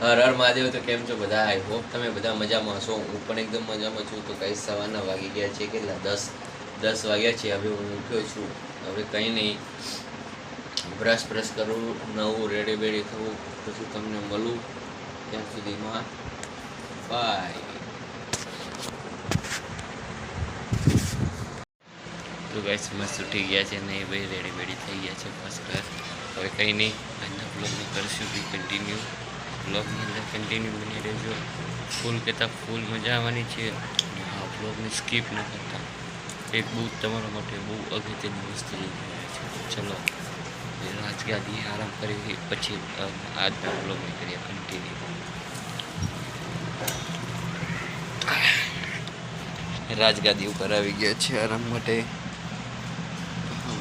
હર હર મહાદેવ, તો કેમ છો બધા? આઈ હોપ તમે બધા મજામાં હશો. હું પણ એકદમ મજામાં છું. તો કઈ સવારના વાગી ગયા છે? કેટલા? દસ દસ વાગ્યા છે. હવે હું ઉઠ્યો છું. હવે કંઈ નહીં. બ્રશ બ્રશ કરું. નવું રેડી બેડી થવું. પછી તમને મળું. ત્યાં સુધીમાં. બાય તો ગાઈસ મસ્ત ઉઠી ગયા છે ને ભાઈ રેડી બેડી થઈ ગયા છે. ફર્સ્ટ ક્લાસ હવે કંઈ નહીં. આજના બ્લોગને કરશું. બી કન્ટિન્યુ બ્લોગની અંદર કન્ટિન્યુ બની રહેજો. ફૂલ કહેતા ફૂલ મજા આવવાની છે. આ બ્લોગને સ્કીપ ન કરતા. એક બહુ તમારા માટે બહુ અગત્યની વસ્તુ છે. ચલો રાજગાદી આરામ કરી, પછી આજના બ્લોગને કરીએ કન્ટિન્યુ રાજગાદી ઉપર આવી ગયા છે આરામ માટે.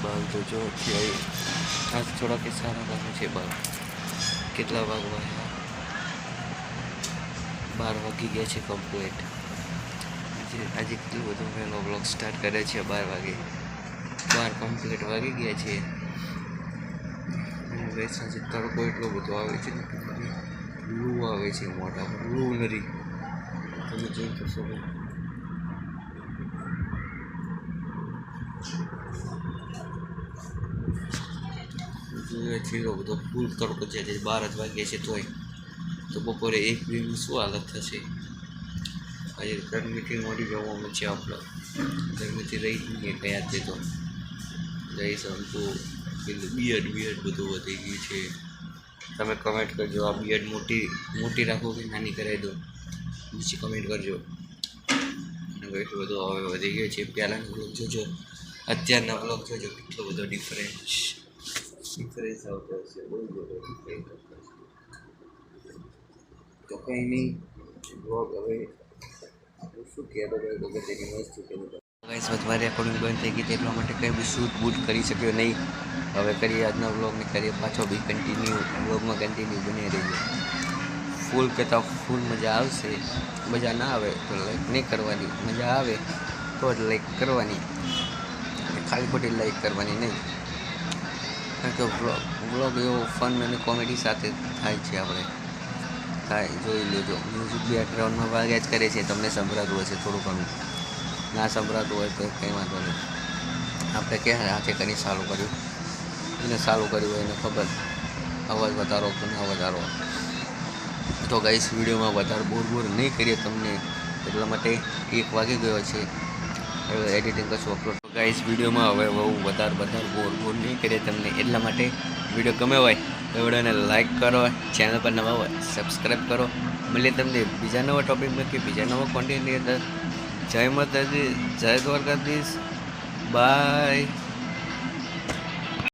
બાલ તો જો અત્યારે આજ થોડા કે સારા લાગે છે બાલ. કેટલા વાગવા? બાર વાગી ગયા છે કમ્પ્લીટ આજે આજે કેટલું બધું વહેલો બ્લોગ સ્ટાર્ટ કરે છે બાર વાગે. બાર કમ્પ્લીટ વાગી ગયા છે. અને સાંજે તડકો એટલો બધો આવે છે લૂ આવે છે મોટા લૂ નરી. તમે જોઈ શકશો છો છે જોઈએ બધો ફૂલ તડકો છે. બાર જ વાગ્યા છે તોય. તો બપોરે એક બેની શું હાલત થશે? આજે ગરમીથી મળી જવાનું છે આપણે. ગરમીથી રહી જ કયા તે. તો જઈ તો. પેલું બિયડ બિયડ બધું વધી ગયું છે. તમે કમેન્ટ કરજો. આ બિયડ મોટી મોટી રાખો કે નાની કરાવી દો? નીચે કમેન્ટ કરજો. એટલું બધું હવે વધી ગયું છે. પહેલાંનો બ્લોગ જોજો. અત્યારના બ્લોગ જોજો. કેટલો બધો ડિફરન્સ ડિફરન્સ આવતો હશે. બહુ બધો ડિફરન્સ તો કંઈ નહીં. બ્લોગ હવે શું કહેતો ભાઈ કે તેની વસ્તુ કહેતો ગાઈસ મારી રેકોર્ડિંગ બંધ થઈ ગઈ એટલા માટે કંઈ બી શૂટ બૂટ કરી શક્યો નહીં. હવે કરીએ આજના બ્લોગને કરીએ પાછો બી કન્ટિન્યુ બ્લોગમાં કન્ટિન્યુ બની રહીએ. ફૂલ કહેતા ફૂલ મજા આવશે. મજા ના આવે તો લાઈક નહીં કરવાની. મજા આવે તો જ લાઈક કરવાની. ખાલી ખોટી લાઈક કરવાની નહીં. કારણ કે વ્લોગ વ્લોગ એવો ફન અને કોમેડી સાથે થાય છે આપણે. થાય જોઈ લેજો. મ્યુઝિક બેકગ્રાઉન્ડમાં વાગ્યા જ કરે છે. તમને સંભળાતું હશે થોડું ઘણું. ના સંભળાતું હોય તો કંઈ વાંધો નહીં. આપણે કે હાથે કરી સારું કર્યું? એને સારું કર્યું હોય એને ખબર. અવાજ વધારો કે ના વધારો. તો ગાઈસ વિડીયોમાં વધારે બોર બોર નહીં કરીએ તમને. એટલા માટે એક વાગી ગયો છે. એડિટિંગ કરશું અપલોડ ગાઈસ વિડીયોમાં હવે બહુ વધારે વધારે બોર બોર નહીં કરીએ તમને એટલા માટે વીડિયો ગમે હોય તો વિડીયોને લાઈક કરો ચેનલ પર નવા હોય સબસ્ક્રાઈબ કરો. મળીએ તમને બીજા નવા ટોપિકમાં કે બીજા નવા કોન્ટેન્ટની અંદર. જય માતાજી, જય દ્વારકાધીશ. બાય